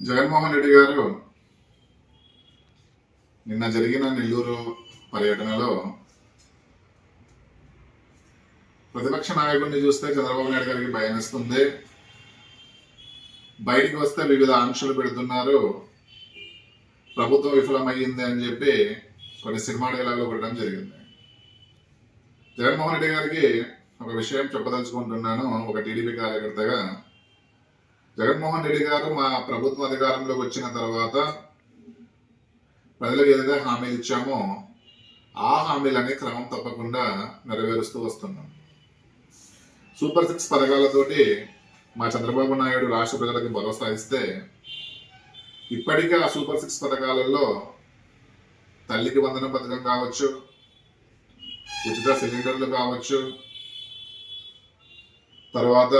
జగన్మోహన్ రెడ్డి గారు నిన్న జరిగిన నెల్లూరు పర్యటనలో ప్రతిపక్ష నాయకుడిని చూస్తే చంద్రబాబు నాయుడు గారికి భయం ఇస్తుంది బయటికి వస్తే వివిధ ఆంక్షలు పెడుతున్నారు. ప్రభుత్వం విఫలమయ్యింది అని చెప్పి కొన్ని సినిమా డైలాగులు పెట్టడం జరిగింది. జగన్మోహన్ రెడ్డి గారికి ఒక విషయం చెప్పదలుచుకుంటున్నాను. ఒక టీడీపీ కార్యకర్తగా జగన్మోహన్ రెడ్డి గారు మా ప్రభుత్వం అధికారంలోకి వచ్చిన తర్వాత ప్రజలకు ఏదైతే హామీలు ఇచ్చామో ఆ హామీలని క్రమం తప్పకుండా నెరవేరుస్తూ వస్తున్నాం. సూపర్ సిక్స్ పథకాలతోటి మా చంద్రబాబు నాయుడు రాష్ట్ర ప్రజలకు భరోసా ఇస్తే ఇప్పటికే ఆ సూపర్ సిక్స్ పథకాలలో తల్లికి వందనం పథకం కావచ్చు ఉచిత సిలిండర్లు కావచ్చు తర్వాత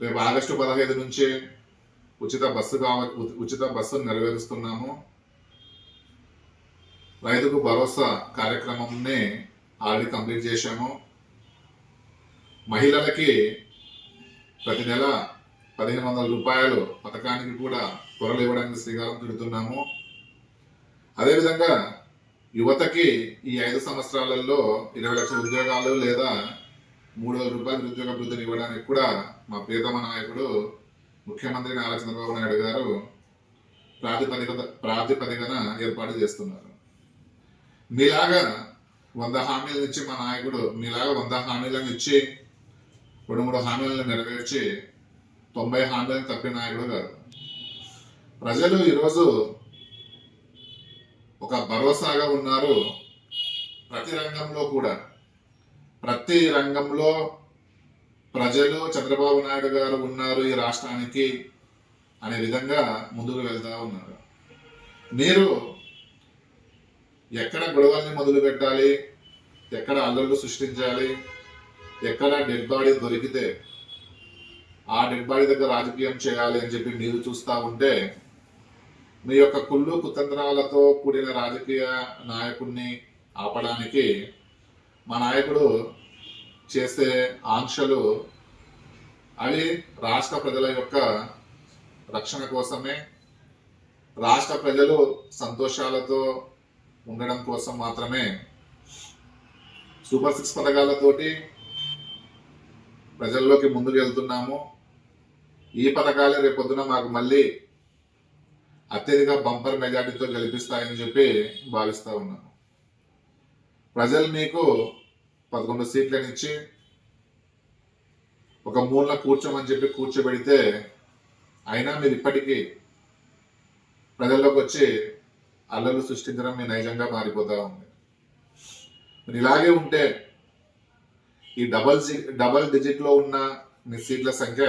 రేపు ఆగస్టు పదహైదు నుంచి ఉచిత బస్సు కావ ఉచిత బస్సును నెరవేరుస్తున్నాము. రైతుకు భరోసా కార్యక్రమంని ఆల్రెడీ కంప్లీట్ చేశాము. మహిళలకి ప్రతి నెల పదిహేను వందల రూపాయలు పథకానికి కూడా త్వరలు ఇవ్వడానికి శ్రీకారం చుడుతున్నాము. అదేవిధంగా యువతకి ఈ ఐదు సంవత్సరాలలో ఇరవై లక్షల ఉద్యోగాలు లేదా మూడు వేల రూపాయల నిరుద్యోగ వృద్ధిని ఇవ్వడానికి కూడా మా ప్రియతమ నాయకుడు ముఖ్యమంత్రి నారా చంద్రబాబు నాయుడు గారు ప్రాతిపదిక ప్రాతిపదికన ఏర్పాటు చేస్తున్నారు. మీలాగా వంద హామీలను ఇచ్చి మా నాయకుడు మీలాగా వంద హామీలను ఇచ్చి రెండు మూడు హామీలను నెరవేర్చి తొంభై హామీలను తప్పిన నాయకుడు గారు. ప్రజలు ఈరోజు ఒక భరోసాగా ఉన్నారు. ప్రతి రంగంలో కూడా ప్రతి రంగంలో ప్రజలు చంద్రబాబు నాయుడు గారు ఉన్నారు ఈ రాష్ట్రానికి అనే విధంగా ముందుకు వెళ్తా ఉన్నారు. మీరు ఎక్కడ గొడవల్ని మొదలు పెట్టాలి? ఎక్కడ అల్లర్లు సృష్టించాలి? ఎక్కడ డెడ్ బాడీ దొరికితే ఆ డెడ్ బాడీ దగ్గర రాజకీయం చేయాలి అని చెప్పి మీరు చూస్తూ ఉంటే మీ యొక్క కుళ్ళు కుతంత్రాలతో కూడిన రాజకీయ నాయకుడిని ఆపడానికి మా నాయకుడు చేసే ఆంక్షలు అవి రాష్ట్ర ప్రజల యొక్క రక్షణ కోసమే. రాష్ట్ర ప్రజలు సంతోషాలతో ఉండడం కోసం మాత్రమే సూపర్ సిక్స్ పథకాలతోటి ప్రజల్లోకి ముందుకు వెళ్తున్నాము. ఈ పథకాలే రేపొద్దున మాకు మళ్ళీ అత్యధిక బంపర్ మెజార్టీతో గెలిపిస్తాయని చెప్పి భావిస్తూ ఉన్నాను ప్రజలు మీకు పదకొండు సీట్లను ఇచ్చి ఒక మూల కూర్చోమని చెప్పి కూర్చోబెడితే అయినా మీరు ఇప్పటికీ ప్రజల్లోకి వచ్చి అల్లలు సృష్టించడం మీ నైజంగా మారిపోతా ఉంది. మరి ఇలాగే ఉంటే ఈ డబల్ డబల్ డిజిట్లో ఉన్న మీ సీట్ల సంఖ్య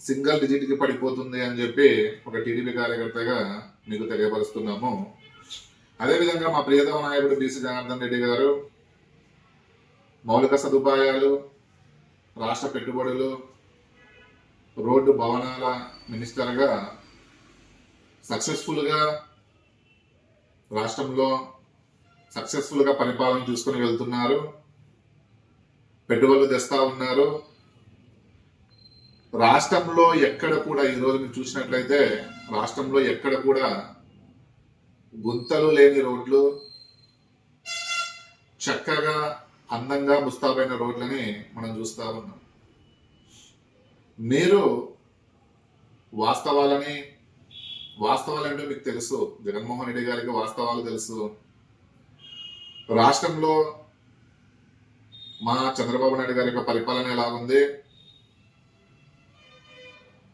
సింగిల్ డిజిట్కి పడిపోతుంది అని చెప్పి ఒక టీడీపీ కార్యకర్తగా మీకు తెలియపరుస్తున్నాము. అదేవిధంగా మా ప్రియతమ నాయకుడు బీసీ జనార్దన్ రెడ్డి గారు మౌలిక సదుపాయాలు రాష్ట్ర పెట్టుబడులు రోడ్డు భవనాల మినిస్టర్గా సక్సెస్ఫుల్గా రాష్ట్రంలో సక్సెస్ఫుల్గా పరిపాలన చూసుకుని వెళ్తున్నారు. పెట్టుబడులు తెస్తా ఉన్నారు. రాష్ట్రంలో ఎక్కడ కూడా ఈ మీరు చూసినట్లయితే రాష్ట్రంలో ఎక్కడ కూడా గుంతలు లేని రోడ్లు చక్కగా అందంగా ముస్తాబైన రోడ్లని మనం చూస్తా ఉన్నాం. మీరు వాస్తవాలని వాస్తవాలంటే మీకు తెలుసు. జగన్మోహన్ రెడ్డి గారికి వాస్తవాలు తెలుసు. రాష్ట్రంలో మా చంద్రబాబు నాయుడు గారి యొక్క పరిపాలన ఎలా ఉంది?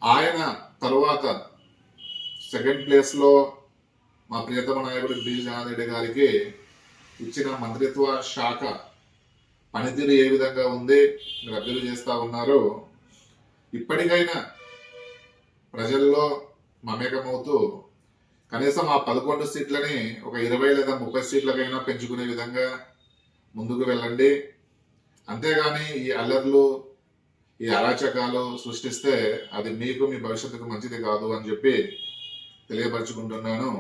ఆయన తరువాత సెకండ్ ప్లేస్లో మా ప్రియతమ నాయకుడు బి జనారెడ్డి గారికి ఇచ్చిన మంత్రిత్వ శాఖ పనితీరు ఏ విధంగా ఉంది మీరు చేస్తా ఉన్నారు ఇప్పటికైనా ప్రజల్లో మమేకమవుతూ కనీసం ఆ పదకొండు సీట్లని ఒక ఇరవై లేదా ముప్పై సీట్లకైనా పెంచుకునే విధంగా ముందుకు వెళ్ళండి. అంతేగాని ఈ అల్లర్లు ఈ అరాచకాలు సృష్టిస్తే అది మీకు మీ భవిష్యత్తుకు మంచిది కాదు అని చెప్పి తెలియపరచుకుంటున్నాను.